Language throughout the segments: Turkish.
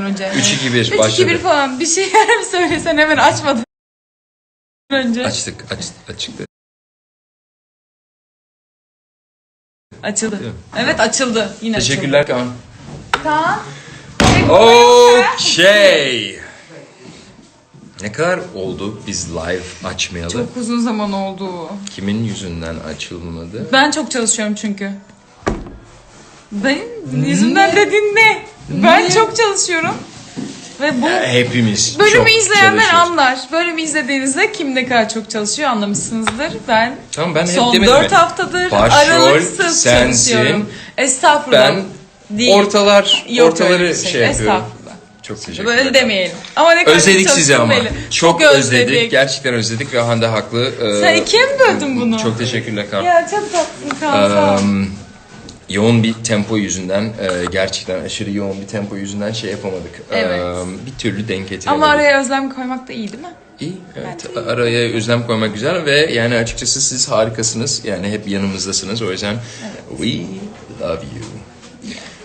önce. 3 2 1 3 2 başladı. 1 falan bir şeyler söylesen hemen açmadan önce. Açtık, aç, açıktı. Açıldı. Evet açıldı. Yine Teşekkürler Kaan. açıldı. Kaan. Okey. Ne kadar oldu biz live açmayalı? Çok uzun zaman oldu. Kimin yüzünden açılmadı? Ben çok çalışıyorum çünkü. Benim yüzümden dediğin ne? Ben çok çalışıyorum. Ve bu Hepimiz bölümü çok izleyenler çalışıyoruz. anlar. Bölümü izlediğinizde kim ne kadar çok çalışıyor anlamışsınızdır. Ben Tamam ben hep son demedim 4 mi? haftadır Başrol aralıksız sensin. çalışıyorum. Estağfurullah. Ben Değil. ortalar Yok ortaları bir şey, şey. yapıyorum. Estağfurullah. Çok teşekkür Böyle ederim. demeyelim. Ama ne kadar Özledik çok sizi ama. çalıştığım belli. Çok, özledik. Gerçekten özledik ve Hande haklı. Ee, Sen ikiye mi böldün bunu? Çok teşekkürler Kaan. Ya çok tatlısın Kaan sağ ol. Eee, yoğun bir tempo yüzünden e, gerçekten aşırı yoğun bir tempo yüzünden şey yapamadık. Evet. Eee, bir türlü denk getiremedik. Ama araya özlem koymak da iyi değil mi? İyi, evet. Araya özlem koymak güzel ve yani açıkçası siz harikasınız. Yani hep yanımızdasınız. O yüzden we love you.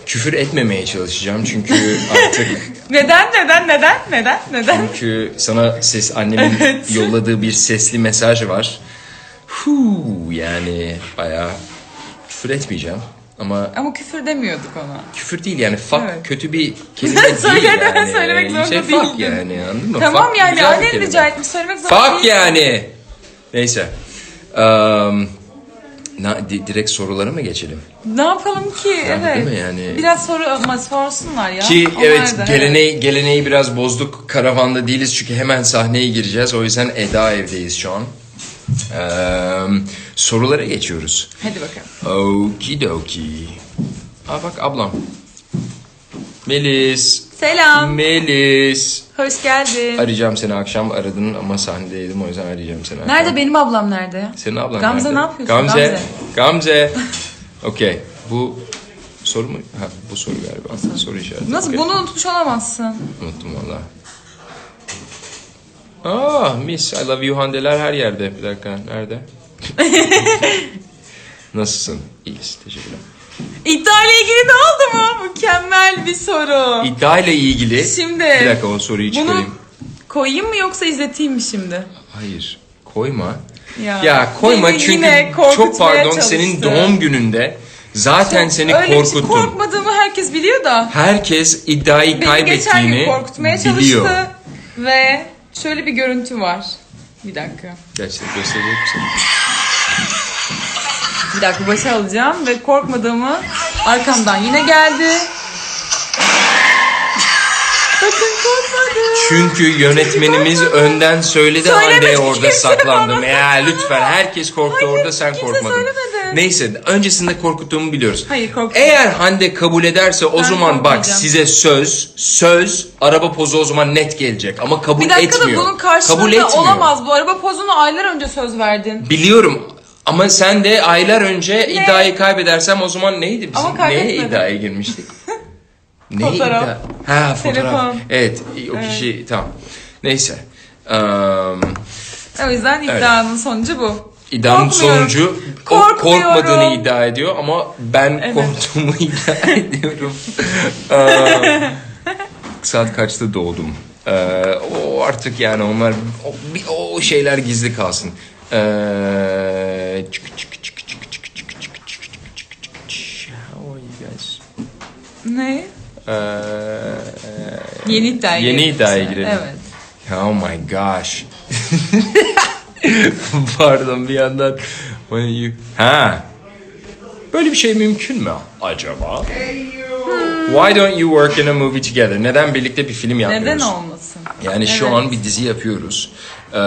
Küfür etmemeye çalışacağım çünkü artık Neden neden neden neden neden? çünkü sana ses annemin Evet. yolladığı bir sesli mesaj var. Huu yani bayağı küfür etmeyeceğim ama Ama küfür demiyorduk ona. küfür değil yani fuck Evet. kötü bir kelime değil Söyle yani. söylemek zorunda şey, fuck değildin. yani anladın mı? Tamam Fuck yani güzel bir annen kelime. rica etmiş söylemek zorunda Fuck değil. yani. Neyse. Um, na, di- direkt sorulara mı geçelim? Ne yapalım ki? evet. değil mi yani? Biraz soru ama sorsunlar ya. Ki Onlar evet da, geleneği, geleneği biraz bozduk. Karavanda değiliz çünkü hemen sahneye gireceğiz. O yüzden Eda evdeyiz şu an. Sorulara geçiyoruz. Hadi bakalım. Okidoki. Aa bak ablam. Melis. Selam. Melis. Hoş geldin. Arayacağım seni akşam aradın ama sahnedeydim o yüzden arayacağım seni. akşam. Nerede benim ablam nerede ya? Senin ablan Gamze nerede? ne yapıyorsun? Gamze. Gamze. Gamze. Okey. Bu soru mu? Ha bu soru galiba. Soru işareti. Nasıl Okey. bunu unutmuş olamazsın. Unuttum valla. Aa Miss I love you Hande'ler her yerde. Bir dakika nerede? Nasılsın? İyiyiz. Teşekkürler. İddia ile ilgili ne oldu mu? Mükemmel bir soru. İddia ile ilgili. Şimdi, Bir dakika o soruyu Bunu çıkarayım. koyayım mı yoksa izleteyim mi şimdi? Hayır. Koyma. Ya, Ya, koyma beni çünkü yine çok korkutmaya pardon senin çalıştı. doğum gününde zaten seni Öyle bir şey korkuttum. korkmadığımı herkes biliyor da. Herkes iddiayı Beni geçen gün kaybettiğini korkutmaya çalıştı. biliyor. Ve şöyle bir görüntü var. Bir dakika. Gerçekten gösterecek misin? Bir dakika başa alacağım ve korkmadığımı arkamdan yine geldi. Bakın korkmadım. Çünkü yönetmenimiz önden söyledi Söylemedi, Hande orada kimse saklandım. bana Ya lütfen herkes korktu Hayır, orada sen kimse korkmadın. söylemedi. Neyse öncesinde korkuttuğumu biliyoruz. Hayır, korkmadım. Eğer Hande kabul ederse o Ben zaman bak korkmayacağım. size söz söz araba pozu o zaman net gelecek ama kabul Bir dakika etmiyor. da bunun kabul karşılığında etmiyor. olamaz. Bu araba pozunu aylar önce söz verdin. Biliyorum ama sen de aylar önce iddiayı kaybedersem o zaman neydi bizim? Ama Neye iddiaya girmiştik? Neye Fotoğraf. iddia- Ha fotoğraf. Telefon. Evet o kişi tamam. Neyse. Um, O yüzden iddianın sonucu bu. İddianın Korkmuyorum. sonucu o Korkmuyorum. korkmadığını iddia ediyor ama ben Evet. korktuğumu iddia ediyorum. Eee, saat kaçta doğdum? Eee, o artık yani onlar o, bir- o şeyler gizli kalsın. Eee, çık- çık- çık- çık- çık- çık- çık- çık- çık- çık- çık- çık- çık. How are you guys? Ne? Eee, Yeni iddiaya Yeni girelim. iddiaya girelim. Evet. Oh my gosh. Pardon bir yandan. When you... Ha. Böyle bir şey mümkün mü acaba? Why don't you work in a movie together? Neden birlikte bir film yapmıyoruz? Neden olmasın? Yani şu Evet. an bir dizi yapıyoruz. Ee,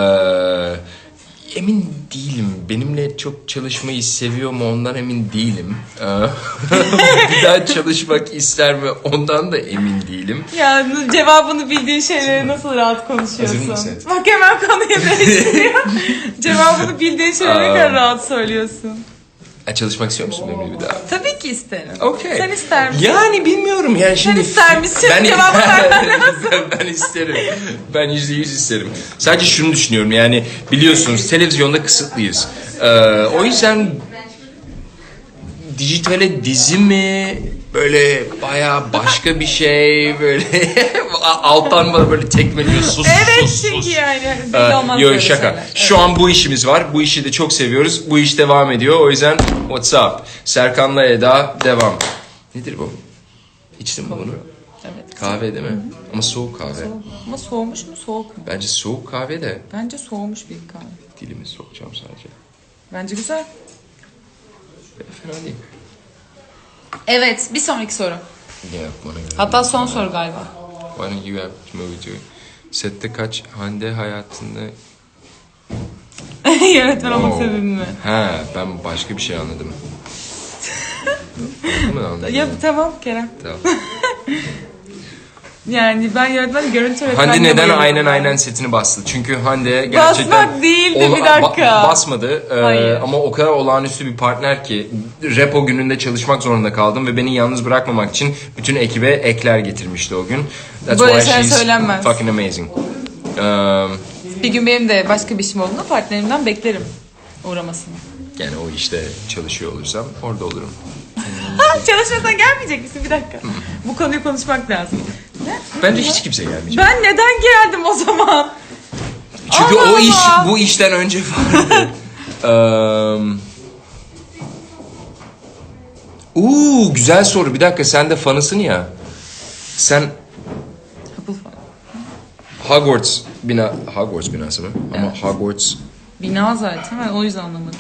emin değilim. Benimle çok çalışmayı seviyor mu ondan emin değilim. Ee, bir daha çalışmak ister mi ondan da emin değilim. Ya cevabını bildiğin şeyleri nasıl rahat Hazır konuşuyorsun? mısın? Bak hemen konuyu değiştiriyor. cevabını bildiğin şeyleri ne kadar rahat söylüyorsun. Ha, çalışmak istiyor musun benimle bir daha? Tabii ki isterim. Okey. Sen ister misin? Yani bilmiyorum yani şimdi. ister misin? Ben, Cevabı vermen ben isterim. Ben yüzde yüz isterim. Sadece şunu düşünüyorum yani biliyorsunuz televizyonda kısıtlıyız. Ee, o yüzden dijitale dizi mi? Böyle baya başka bir şey böyle alttan bana böyle tekmeliyor sus Evet sus çünkü sus. yani. Ee, Yok şaka. şeyler. Şu an bu işimiz var. Bu işi de çok seviyoruz. Bu iş devam ediyor. O yüzden what's up? Serkan'la Eda devam. Nedir bu? İçtin mi bunu? Evet. Kahve değil mi? Ama soğuk kahve. Ama soğumuş mu soğuk mu? Bence soğuk kahve de Bence soğumuş bir kahve. dilimi sokacağım sadece. Bence güzel. Fena değil. Evet bir sonraki soru. Yeah, bana göre. Hatta son soru galiba. Why don't you have to move to? Sette kaç Hande hayatında... Yönetmen olmak Wow. sebebim mi? Ha ben başka bir şey anladım. Anladın mı anladın? Ya tamam Kerem. Tamam. Yani ben yönetmen görüntü öğretmenliğe Hande neden bayılıyorum aynen aynen setini bastı? Çünkü Hande gerçekten... Basmak değildi, bir Ola- dakika. ba- basmadı Ee, Hayır. ama o kadar olağanüstü bir partner ki repo gününde çalışmak zorunda kaldım ve beni yalnız bırakmamak için bütün ekibe ekler getirmişti o gün. That's Böyle why şeyler she's söylenmez. fucking amazing. Um, Bir gün benim de başka bir işim olduğunda partnerimden beklerim uğramasını. yani o işte çalışıyor olursam orada olurum. Ha çalışmasan gelmeyecek misin? Bir dakika. Bu konuyu konuşmak lazım. Ne? Bence hiç kimse gelmeyecek. Ben neden geldim o zaman? Çünkü Allah o iş Allah. bu işten önce vardı. um, Uuu güzel soru. Bir dakika sen de fanısın ya. Sen Hufflepuff. Hogwarts bina Hogwarts binası mı? Ama Hogwarts Bina zaten ben o yüzden anlamadım.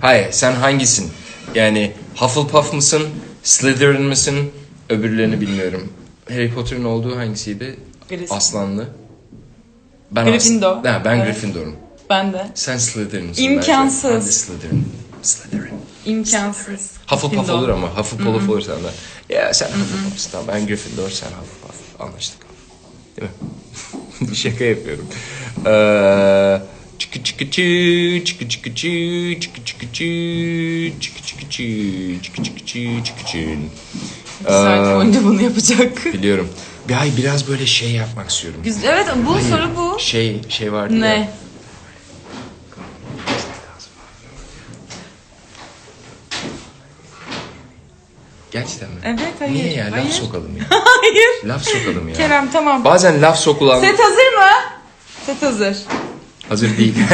Hayır sen hangisin? Yani Hufflepuff mısın? Slytherin misin? Öbürlerini bilmiyorum. Harry Potter'ın olduğu hangisiydi? Birisi. Aslanlı. Ben Gryffindor. As- Ha, ben Evet. Gryffindor'um. Ben de. Sen Slytherin'sin. İmkansız. bence. Ben de Slytherin. Slytherin. İmkansız. Hufflepuff Gryffindor. olur ama Hufflepuff olur senden. Ya sen Hufflepuff'sın tamam ben Gryffindor sen Hufflepuff. Anlaştık. Değil mi? Şaka yapıyorum. Ee, çıkı çıkı çı çıkı çıkı çı çıkı çıkı çı çıkı çıkı çı çıkı çıkı çı çıkı çı. Bir saat boyunca bunu yapacak. Biliyorum. Bir ay biraz böyle şey yapmak istiyorum. Güzel. Evet bu soru bu. Şey şey vardı ya. Ne? Gerçekten mi? Evet hayır. Niye ya? Hayır. Laf sokalım ya. Hayır. Laf sokalım ya. Kerem tamam. Bazen laf sokulan... Set hazır mı? Set hazır. Hazır değil.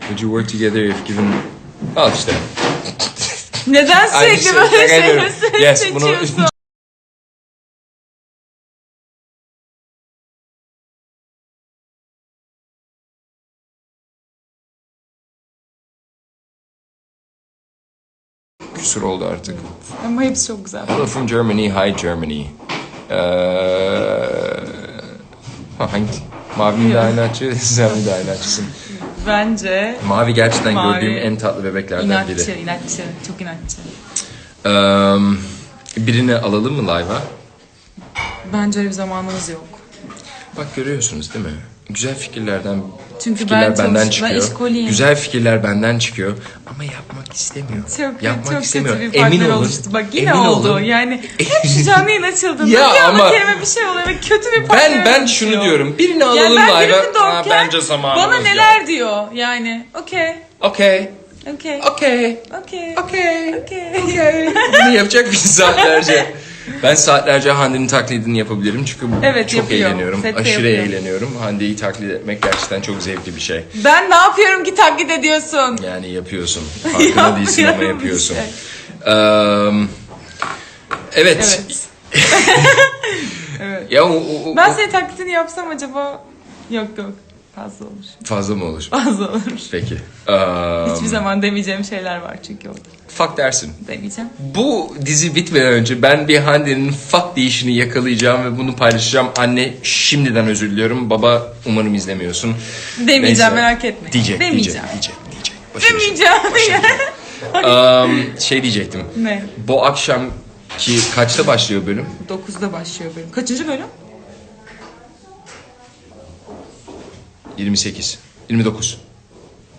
Would you work together if given... Al işte. Neden sürekli şey, böyle şeyleri ediyorum. Yes, bunu- seçiyorsun? Küsur oldu artık. Ama hepsi çok güzel. Hello from Germany, hi Germany. Ee, ha, hangi? De aynı açı, sen aynı açısın. Bence Mavi gerçekten Mavi. gördüğüm en tatlı bebeklerden inatçı, biri. inatçı. Çok inatçı. Ee, birini alalım mı live'a? Bence öyle bir zamanımız yok. Bak görüyorsunuz değil mi? güzel fikirlerden Çünkü fikirler ben benden çıkıyor. işkoliyim. Güzel fikirler benden çıkıyor ama yapmak istemiyor. Çok, yapmak çok istemiyor. kötü bir Emin olun. oluştu. Bak yine Emin oldu. Olun. Yani hep şu şey canlı yayın açıldığında ya bir ama, kelime bir şey oluyor ve kötü bir partner Ben ben oluşuyor. şunu diyorum. Birini alalım yani ben live'a. Ben, bence zamanımız Bana neler yok. diyor yani. Okey. Okey. Okey. Okey. Okey. Okey. Okey. Bunu yapacak bir saatlerce. Ben saatlerce Hande'nin taklidini yapabilirim çünkü Evet, çok yapıyor. eğleniyorum. Sette Aşırı yapıyor. eğleniyorum. Hande'yi taklit etmek gerçekten çok zevkli bir şey. Ben ne yapıyorum ki taklit ediyorsun? Yani yapıyorsun. Farkında değilsin ama yapıyorsun. işte. Eee, evet. Evet. Ya o, o- o- Ben senin taklidini yapsam acaba? Yok yok. Fazla olur. fazla mı olur? Fazla olur. Peki. Eee, Hiçbir zaman demeyeceğim şeyler var çünkü orada. fuck dersin. Demeyeceğim. Bu dizi bitmeden önce ben bir Hande'nin fuck deyişini yakalayacağım ve bunu paylaşacağım. Anne şimdiden özür diliyorum. Baba umarım izlemiyorsun. Demeyeceğim Neyse. merak etme. Diyecek, Demeyeceğim. diyecek, diyecek, diyecek. Başarı. Demeyeceğim. Eee, şey diyecektim. ne? Bu akşamki kaçta başlıyor bölüm? 9'da başlıyor bölüm. Kaçıncı bölüm? 28. 29.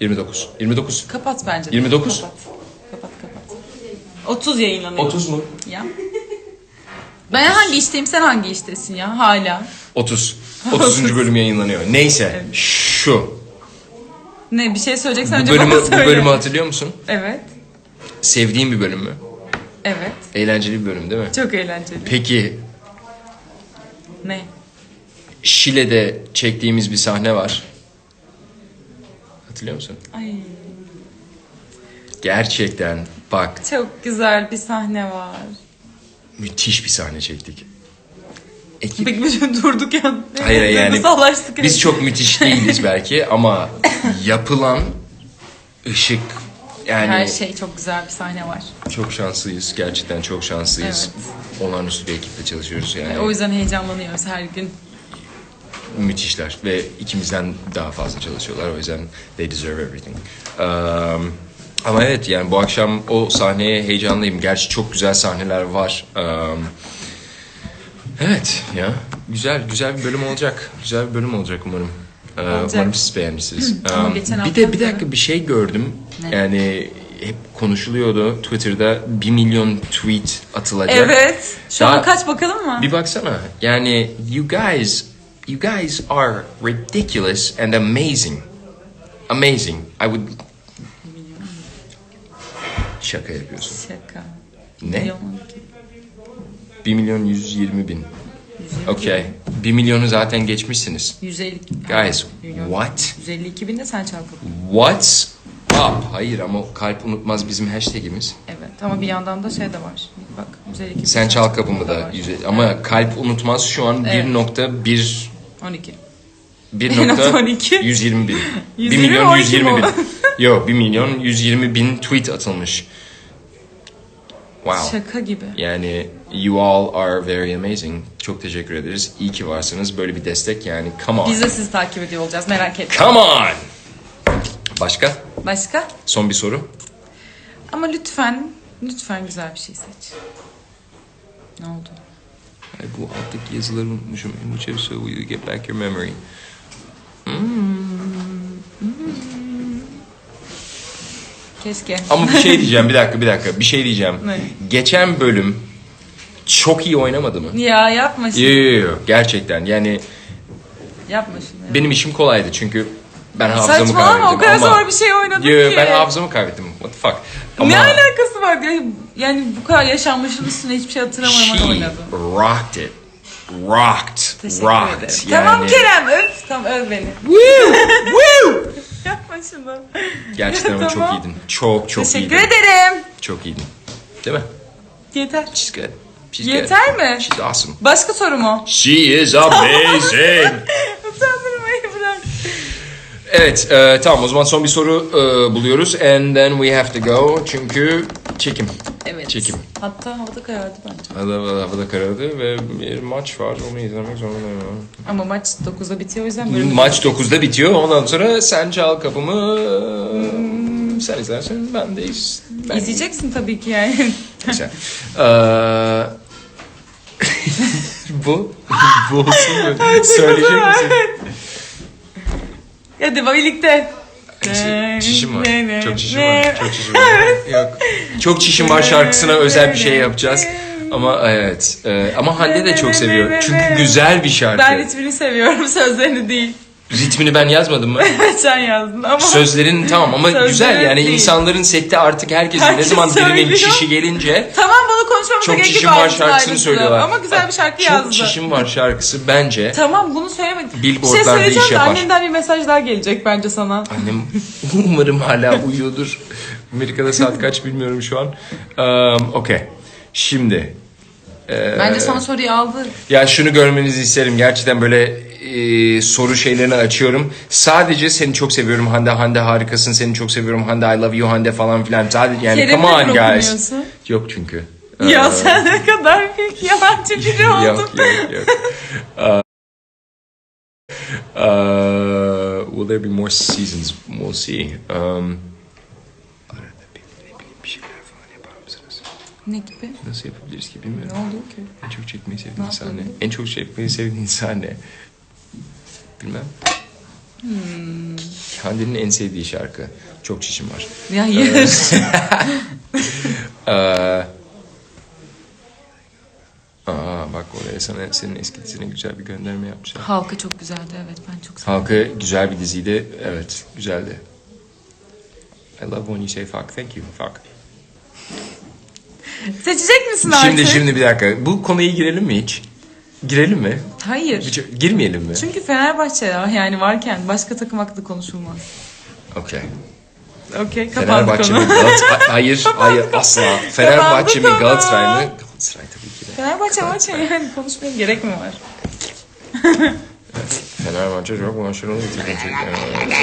29. 29. Kapat bence. 29. Kapat. Kapat kapat. 30 yayınlanıyor. 30 mu? Ya. Ben hangi işteyim sen hangi iştesin ya hala? 30. 30. bölüm yayınlanıyor. Neyse. Şu. Ne bir şey söyleyeceksen Bu önce bölümü, bana bu söyle. bölümü hatırlıyor musun? Evet. Sevdiğin bir bölüm mü? Evet. Eğlenceli bir bölüm değil mi? Çok eğlenceli. Peki Ne? Şile'de çektiğimiz bir sahne var. Hatırlıyor musun? Ay Gerçekten bak çok güzel bir sahne var. müthiş bir sahne çektik. Ekip Peki durduk ya. Hayır yani biz çok müthiş değiliz belki ama yapılan ışık yani Her şey çok güzel bir sahne var. çok şanslıyız. Gerçekten çok şanslıyız. Olağanüstü bir ekiple çalışıyoruz yani. O yüzden heyecanlanıyoruz her gün. Müthişler ve ikimizden daha fazla çalışıyorlar. O yüzden they deserve everything. Um, ama evet yani bu akşam o sahneye heyecanlıyım. Gerçi çok güzel sahneler var. Um, evet ya güzel güzel bir bölüm olacak. Güzel bir bölüm olacak umarım. Ee, Olacak. umarım siz beğenirsiniz. Um, bir de bir da- dakika bir şey gördüm. Ne? Yani hep konuşuluyordu Twitter'da 1 milyon tweet atılacak. Evet. Şu Daha- an kaç bakalım mı? Bir baksana. Yani you guys, you guys are ridiculous and amazing. Amazing. I would... Şaka yapıyorsun. Şaka. Ne? Milyon on iki. 1 milyon 120 bin. Okay. 1 milyonu zaten geçmişsiniz. 150. Guys, what? 152 bin de sen çarpın. What's up? Hayır ama kalp unutmaz bizim hashtagimiz. Evet ama bir yandan da şey de var. Bak 152 bin Sen çal kapımı da. var. yüze- Ama kalp unutmaz şu an Evet. 1.1 12. 1.120 120 bin. 1 120 milyon 12 120 bin. mi? Yok 1 milyon 120 bin tweet atılmış. Wow. Şaka gibi. Yani you all are very amazing. Çok teşekkür ederiz. İyi ki varsınız. Böyle bir destek yani. Come on. Biz de sizi takip ediyor olacağız merak etme. Come on. Başka? Başka? Son bir soru. Ama lütfen, lütfen güzel bir şey seç. Ne oldu? Ay, bu alttaki yazıları unutmuşum. In whichever so will you get back your memory. Keşke. Ama bir şey diyeceğim. Bir dakika bir dakika. Bir şey diyeceğim. Ne? Geçen bölüm çok iyi oynamadı mı? Ya yapma şunu. Yo, yo, yo. Gerçekten yani Yapma ya. benim işim kolaydı çünkü ben hafızamı kaybettim. Saçmalama o kadar ama... zor bir şey oynadın Yo, ki. ben hafızamı kaybettim. What the fuck? Ama Ne alakası var? Ya- Yani bu kadar yaşanmışın üstüne hiçbir şey hatırlamadan she oynadın. rocked it. Rocked. Teşekkür rocked. ederim. Yani... Tamam Kerem öf. Tamam öv beni. Woo! Woo! Yapma şunu. Gerçekten ama Tamam. çok iyiydin. Çok çok Teşekkür iyiydin. ederim. Çok iyiydin. Değil mi? Yeter. She's good. She's Yeter good. mi? She's awesome. Başka soru mu? She is amazing. Evet, e, tamam o zaman son bir soru e, buluyoruz. And then we have to go. Çünkü çekim. Evet. Çekim. Hatta havada karardı bence. Havada, havada karardı ve bir maç var. Onu izlemek zorundayım. Ama maç 9'da bitiyor o yüzden Maç 9'da bitiyor. Ondan sonra sen çal kapımı. Sen izlersin. Ben de iz. Ben İzleyeceksin tabii ki yani. Güzel. Ee, bu bu olsun mu? Söyleyecek misin? Hadi birlikte. Çi- Çişim var. Çok çişim var. Çok çişim var. Yok. Çok çişim var şarkısına özel bir şey yapacağız. Ama evet. Ee, ama Hande de çok seviyor. Çünkü güzel bir şarkı. Ben ritmini seviyorum sözlerini değil. Ritmini ben yazmadım mı? Sen yazdın ama. Sözlerin tamam ama Sözleri güzel yani değil. insanların sette artık herkesin ne Herkes zaman birinin söylüyor. çişi gelince Tamam çok gerek yok. çişim var şarkısını söylüyorlar. Ama güzel bir şarkı çok yazdı. çişim var şarkısı bence Tamam bunu söylemedim. Bir şey iş de yapar. annenden bir mesaj daha gelecek bence sana. Annem umarım hala uyuyordur. Amerika'da saat kaç bilmiyorum şu an. Um, Okey. Şimdi. e, Bence son soruyu aldı. Ya şunu görmenizi isterim. Gerçekten böyle e, soru şeylerini açıyorum. Sadece seni çok seviyorum Hande. Hande harikasın. Seni çok seviyorum Hande. I love you Hande falan filan. Sadece yani Kerem'le come on mi guys. Yok çünkü. Ya Ee, sen ne kadar büyük yalancı biri oldun. Yok yok yok. Uh, uh, will there be more seasons? We'll see. Um, arada bir, ne bileyim bir şeyler falan yapar mısınız? Ne gibi? Nasıl yapabiliriz ki Ne bilmiyorum. oldu ki? En çok çekmeyi Ne sevdiğin sahne. yapalım? En çok çekmeyi sevdiğin sahne. Bilmem. Hmm. Hande'nin en sevdiği şarkı. Çok çişim var. Ya hayır. Ee, aa bak oraya sana senin eski dizine güzel bir gönderme yapmışlar. Halka çok güzeldi evet ben çok sevdim. Halkı güzel bir diziydi. Evet, güzeldi. I love when you say fuck. Thank you. Fuck. Seçecek misin artık? Şimdi şimdi bir dakika. Bu konuya girelim mi hiç? Girelim mi? Hayır. Hiç, girmeyelim mi? Çünkü Fenerbahçe ya, yani varken başka takım hakkında konuşulmaz. Okey. Okey kapandı Fenerbahçe mi konu. Galatasaray? Hayır, hayır asla. Fenerbahçe mi. Galatasaray mı? Galatasaray tabii ki de. Fenerbahçe varken yani konuşmaya gerek mi var? Fenerbahçe çok başarılı bir takım. Çünkü,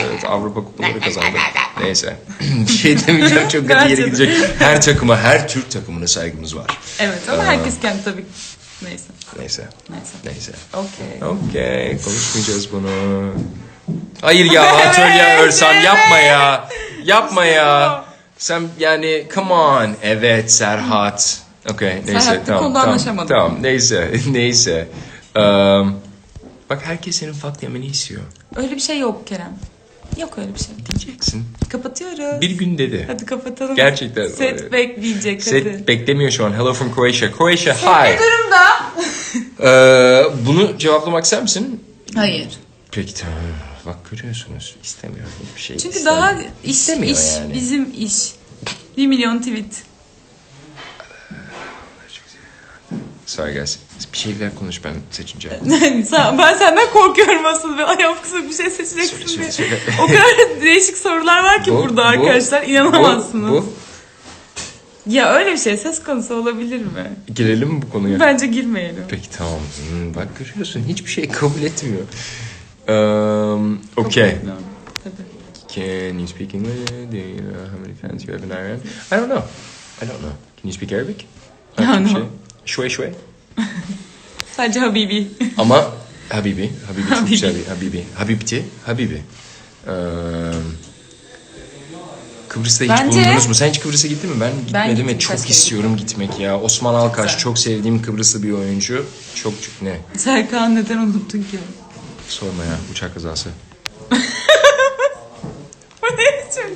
evet, Avrupa kupaları kazandı. Neyse. bir şey demeyeceğim çok kötü yere de. gidecek. Her takıma, her Türk takımına saygımız var. Evet ama herkes kendi tabii. Neyse. Neyse. Neyse. Neyse. Okey. Okey. Konuşmayacağız bunu. Hayır ya atölye Örsan yapma ya. Yapma ya. Sen yani come on. Evet Serhat. Okey neyse Serhat, tamam. konuda tamam, anlaşamadık. Tamam neyse neyse. Um, bak herkes senin fuck yemeni istiyor. Öyle bir şey yok Kerem. Yok öyle bir şey. Diyeceksin. Kapatıyoruz. Bir gün dedi. Hadi kapatalım. Gerçekten. Set bekleyecek hadi. Set beklemiyor şu an. Hello from Croatia. Croatia Ne hi. durumda? Ee, bunu cevaplamak ister misin? Hayır. Peki tamam. Bak görüyorsunuz istemiyor hiçbir şey. Çünkü istemiyor. daha iş, İstemiyor iş yani. bizim iş. Bir milyon tweet. Sorry guys. Bir şeyler konuş ben seçince. Sen- ben senden korkuyorum asıl ve ayağım kısa bir şey seçeceksin Söyle, diye. söyle, söyle. O kadar değişik sorular var ki Bu- burada bu- arkadaşlar inanamazsınız. Bu, Ya öyle bir şey söz konusu olabilir mi? bu. Girelim mi bu konuya? Bence girmeyelim. Peki tamam. Hmm, bak görüyorsun hiçbir şey kabul etmiyor. Um, okay. Tabii. Can you speak English? Do you know how many fans you have in Iran? I don't know. I don't know. Can you speak Arabic? Ya, no. Şuey şuey. Sadece Habibi. Ama Habibi. Habibi çok Habibi. güzel bir Habibi. Habibti. Habibi. Um, Kıbrıs'ta hiç Bence- bulundunuz mu? Sen hiç Kıbrıs'a gittin mi? Ben gitmedim gittim, ve birkaç çok kere istiyorum gitmek ya. Osman Alkaş çok sevdiğim Kıbrıslı bir oyuncu. Çok çok ne? Serkan neden unuttun ki? Sorma ya uçak kazası.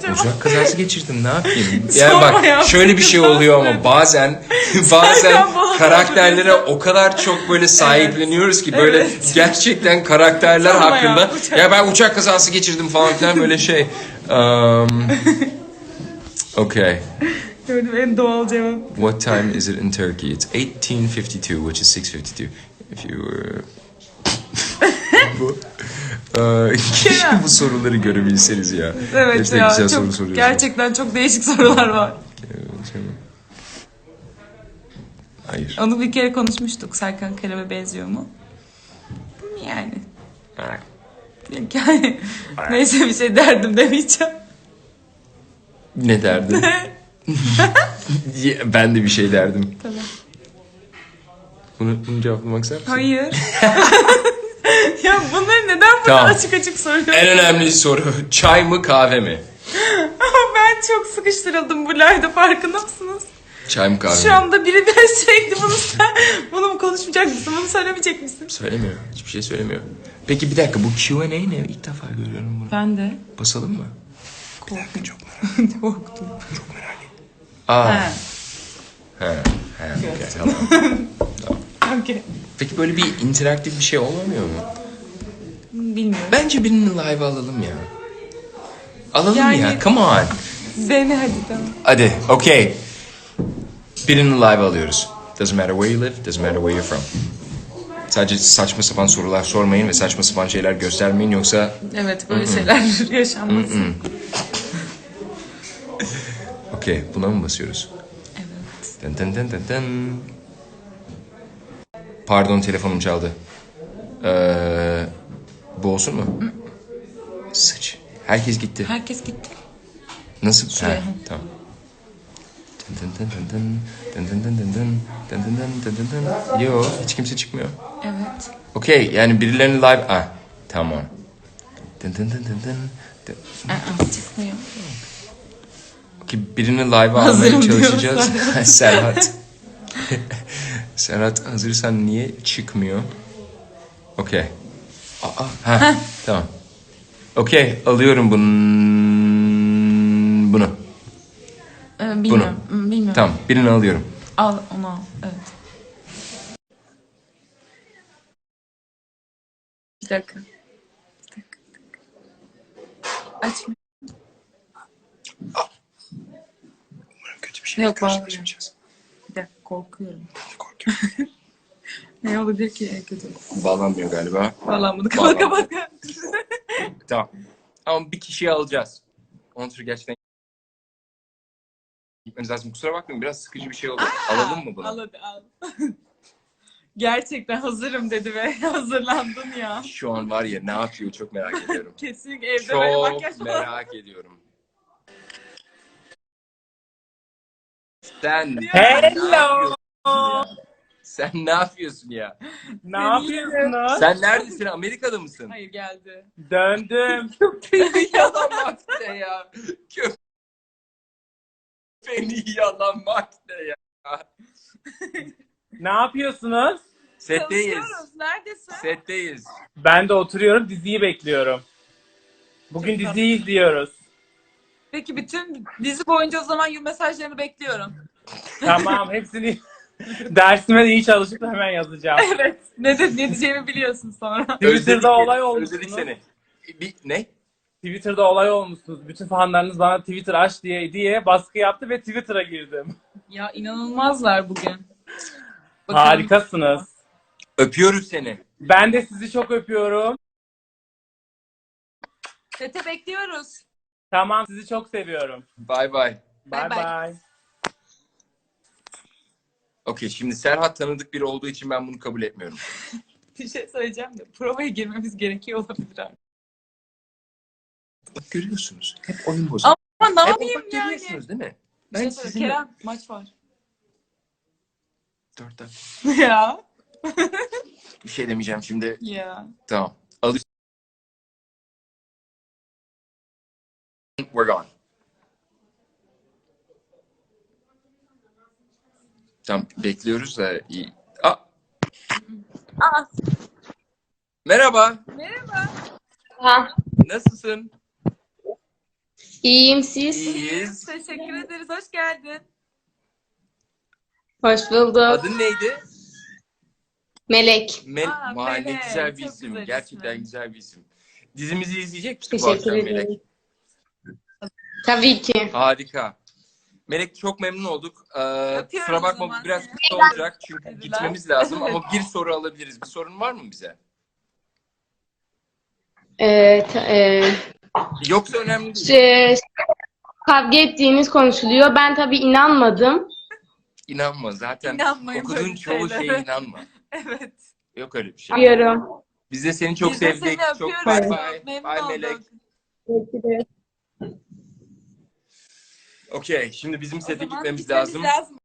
Cevap? Uçak kazası geçirdim ne yapayım? Yani Sorma ya, bak şöyle bir şey oluyor ama bazen bazen bana karakterlere o kadar çok böyle sahipleniyoruz ki böyle Evet. gerçekten karakterler Sorma ya, hakkında uçak- ya ben uçak kazası geçirdim falan filan böyle şey. Um, okay. Gördüm en doğal cevap. What time is it in Turkey? It's 1852, which is 6:52. If you were bu, keşke bu soruları görebilseniz ya. Evet de ya güzel çok, soru gerçekten çok değişik sorular var. Evet? Hayır. Onu bir kere konuşmuştuk. Serkan Kerem'e benziyor mu? Yani. Yani. Neyse bir şey derdim demeyeceğim. Ne derdin? ben de bir şey derdim. Tabii. Bunu, bunu cevaplamak ister misin? Hayır. ya bunları neden burada Tamam. açık açık soruyorsun? En önemli soru. Çay mı kahve mi? Ama ben çok sıkıştırıldım bu layda farkında mısınız? Çay mı kahve Şu mi? anda biri ben sürekli bunu sen, bunu mu konuşmayacak mısın? Bunu söylemeyecek misin? Söylemiyor. Hiçbir şey söylemiyor. Peki bir dakika bu Q&A ne? İlk defa görüyorum bunu. Ben de Basalım mı? korktum. Çok merak, korktum. çok merak ettim. Aa. Ha, He. He. okey, tamam. okey. Peki böyle bir interaktif bir şey olmuyor mu? Bilmiyorum. Bence birini live alalım ya. Alalım Yani- ya. Come on. Dene hadi tamam. Hadi. Okay. Birini live alıyoruz. Doesn't matter where you live, doesn't matter where you're from. Sadece saçma sapan sorular sormayın ve saçma sapan şeyler göstermeyin yoksa Evet böyle şeyler yaşanmasın. okey buna mı basıyoruz? Evet. Dın dın dın dın dın. Pardon telefonum çaldı. Ee, bu olsun mu? Sıç. Herkes gitti. Herkes gitti. Nasıl? Şuraya. Ha, tamam. Dın dın dın dın dın. Dın dın dın dın dın. Dın dın dın dın dın dın. Yo hiç kimse çıkmıyor. Evet. Okey yani birilerini live... Ah tamam. Dın dın dın dın dın. dın. Aa, çıkmıyor. Okey birini live almaya Hazırım çalışacağız. Serhat. Serhat hazırsan niye çıkmıyor? Okey. Aa, ha, tamam. Okey alıyorum bunun bunu. Ee, bilmiyorum. Hmm, Bilmiyorum. Tamam birini alıyorum. Al onu al. Evet. Bir dakika. Bir dakika. bir dakika. Açma. Umarım kötü bir şey Yok, karşılaşmayacağız. Dakika. Korkuyorum. ne olabilir ki en kötü? Bağlanmıyor galiba. Bunu kapat kapat. Tamam. Ama bir kişiyi alacağız. Onun için gerçekten gitmeniz lazım. Kusura bakmayın biraz sıkıcı bir şey oldu. Alalım mı bunu? Al al. Gerçekten hazırım dedi ve hazırlandın ya. Şu an var ya ne yapıyor çok merak ediyorum. Kesinlikle evde böyle çok makyaj falan. merak ediyorum. Sen Hello. Sen ne yapıyorsun ya? Ne yapıyorsunuz? Sen neredesin? Amerika'da mısın? Hayır geldi. Döndüm. Yalamak ne ya? Beni yalamak ne ya? Ne yapıyorsunuz? Setteyiz. Çalışıyoruz. Neredesin? Setteyiz. Ben de oturuyorum diziyi bekliyorum. Bugün diziyi izliyoruz. Peki bütün dizi boyunca o zaman yu mesajlarını bekliyorum. Tamam hepsini dersime de iyi çalışıp hemen yazacağım. Evet. Ne, de, ne diyeceğimi biliyorsun sonra. Twitter'da olay seni, olmuşsunuz. Özledik seni. Bir, ne? Twitter'da olay olmuşsunuz. Bütün fanlarınız bana Twitter aç diye diye baskı yaptı ve Twitter'a girdim. Ya inanılmazlar bugün. Bakalım. Harikasınız. Öpüyoruz seni. Ben de sizi çok öpüyorum. Sete bekliyoruz. Tamam sizi çok seviyorum. Bay bay. Bye Bye bye. bye. Okey şimdi Serhat tanıdık biri olduğu için ben bunu kabul etmiyorum. Bir şey söyleyeceğim de provaya girmemiz gerekiyor olabilir abi. Bak görüyorsunuz. Hep oyun bozuyor. Ama ne Hep yapayım bak yani? görüyorsunuz değil mi? Şey Ben söyle, sizinle... Kerem maç var. Dört dakika. ya. Bir şey demeyeceğim şimdi. Ya. Tamam. Alış. We're gone. Tamam bekliyoruz da iyi. Aa, Aa, merhaba. merhaba. Ha, Nasılsın? iyiyim siz. İyiyiz. Teşekkür ederiz. Hoş geldin. Hoş bulduk. Adın neydi? Melek. Mel Aa, Vay, ne Melek. güzel bir Çok isim. güzel Gerçekten ismi. güzel bir isim. Dizimizi izleyecek misin bu Teşekkür akşam Melek? ederim. Tabii ki. Harika. Melek çok memnun olduk. Ee, kusura bakma bu biraz kısa olacak çünkü gitmemiz lazım ama bir soru alabiliriz. Bir sorun var mı bize? Ta- e, Yoksa önemli değil. şey, kavga ettiğiniz konuşuluyor. Ben tabii inanmadım. İnanma zaten İnanmayın okuduğun böyle çoğu şeylere. şeye inanma. Evet. Yok öyle bir şey. Biliyorum. Biz de seni çok Biz de sevdik. seni Çok öpüyoruz. bay bay. Memnun Bay olduk. Melek. Okey şimdi bizim sete gitmemiz lazım. lazım.